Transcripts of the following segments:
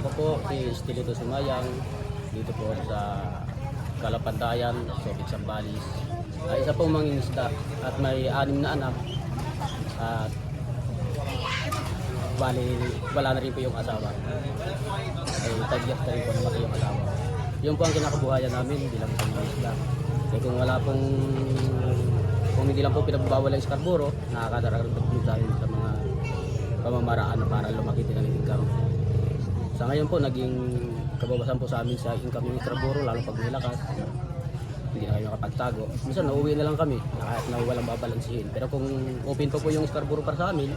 Ako po si Estelito Sumayang dito po sa Kalapandayan, Soviet Sambalis. Ah, isa pong mangingisda at may anim na anak at bali wala na rin po yung asawa. Ay tagyak na rin po namatay yung asawa. Yun po ang kinakabuhayan namin bilang mangingisda. Kaya kung wala pong kung hindi lang po pinagbawal ang iskarburo, nakakadaragdag po tayo sa mga pamamaraan para lumaki din ang. Sa ngayon po, naging kababasan po sa amin sa income yung iskarburo, lalo pag may lakas. Hindi na kami makapagtago. Minsan nauwi na lang kami, kahit na walang babalansihin. Pero kung open pa po yung iskarburo para sa amin,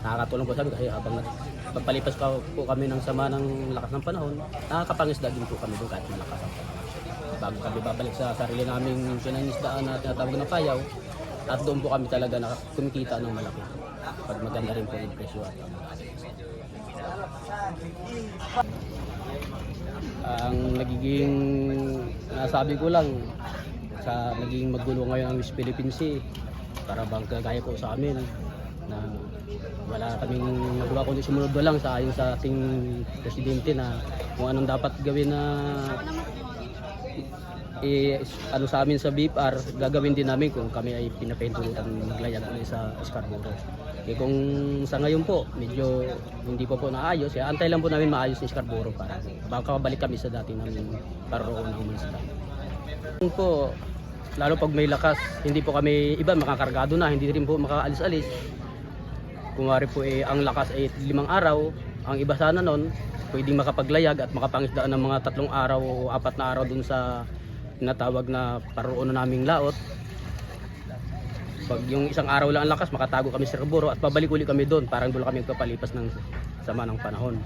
nakakatulong po sa amin kasi habang pagpalipas pa po kami ng sama ng lakas ng panahon, nakakapangisda din po kami doon kahit malakas ang panahon. Bago kami babalik sa sarili naming pinangisdaan na tinatawag na payaw, at doon po kami talaga na kumikita ng malaki. Pag maganda rin po yung presyo at ang ang nagiging nasabi ko lang sa naging magulo ngayon ang Miss Philippine Sea para bang kagaya po sa amin na wala kaming magawa kundi sumunod lang sa ayon sa ating presidente na kung anong dapat gawin na i ano sa amin sa BIPR gagawin din namin kung kami ay pinapahintulutan maglayag ulit sa Scarborough. Eh kung sa ngayon po medyo hindi po po naayos, eh, antay lang po namin maayos ni Scarborough para baka balik kami sa dati namin paroon ng munisipal. Yun po lalo pag may lakas, hindi po kami iba makakargado na, hindi rin po makaalis-alis. Kung wari po eh, ang lakas ay limang araw, ang iba sana nun, pwedeng makapaglayag at makapangisdaan ng mga tatlong araw o apat na araw dun sa tinatawag na paroon na naming laot. Pag yung isang araw lang ang lakas, makatago kami sa Raburo at pabalik uli kami doon. Parang doon kami papalipas ng sama ng panahon.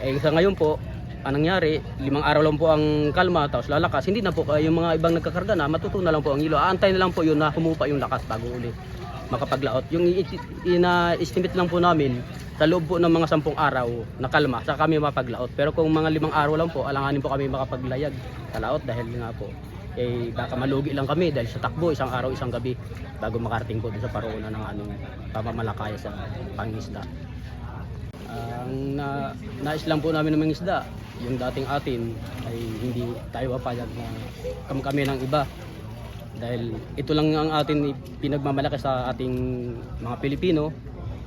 Eh sa ngayon po, ang nangyari, limang araw lang po ang kalma, tapos lalakas. Hindi na po kaya yung mga ibang nagkakarga na, matutunan na lang po ang ilo. Aantay na lang po yun na humupa yung lakas bago uli makapaglaot. Yung ina-estimate lang po namin sa loob po ng mga sampung araw na kalma, saka kami mapaglaot. Pero kung mga limang araw lang po, alanganin po kami makapaglayag sa laot dahil nga po, eh baka malugi lang kami dahil sa takbo, isang araw, isang gabi bago makarating po doon sa paroonan ng anong pamamalakaya sa pangisda. Ang na, nais lang po namin ng mga isda, yung dating atin ay hindi tayo papayag na kami kami ng iba. Dahil ito lang ang atin pinagmamalaki sa ating mga Pilipino,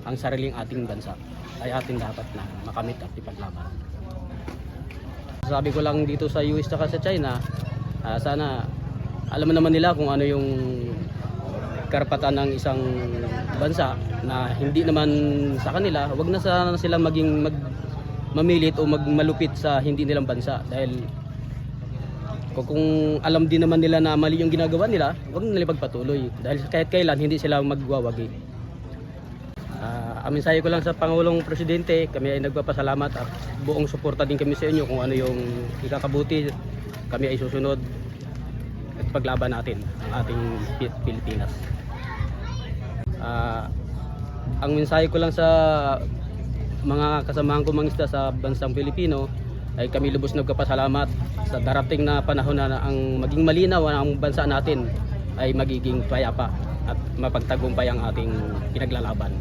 ang sariling ating bansa ay atin dapat na makamit at ipaglaban. Sabi ko lang dito sa US at sa China, ah, sana alam naman nila kung ano yung karapatan ng isang bansa na hindi naman sa kanila, wag na sana sila maging mag mamilit o magmalupit sa hindi nilang bansa dahil kung, alam din naman nila na mali yung ginagawa nila, wag na nila pagpatuloy dahil kahit kailan hindi sila magwawagi. Ah, ang mensahe ko lang sa Pangulong Presidente, kami ay nagpapasalamat at buong suporta din kami sa inyo kung ano yung ikakabuti. Kami ay susunod at paglaban natin ang ating Pi- Pilipinas. Ah, ang mensahe ko lang sa mga kasamahan ko mangisda sa bansang Pilipino ay kami lubos nagpapasalamat sa darating na panahon na ang maging malinaw ang bansa natin ay magiging payapa at mapagtagumpay ang ating pinaglalaban.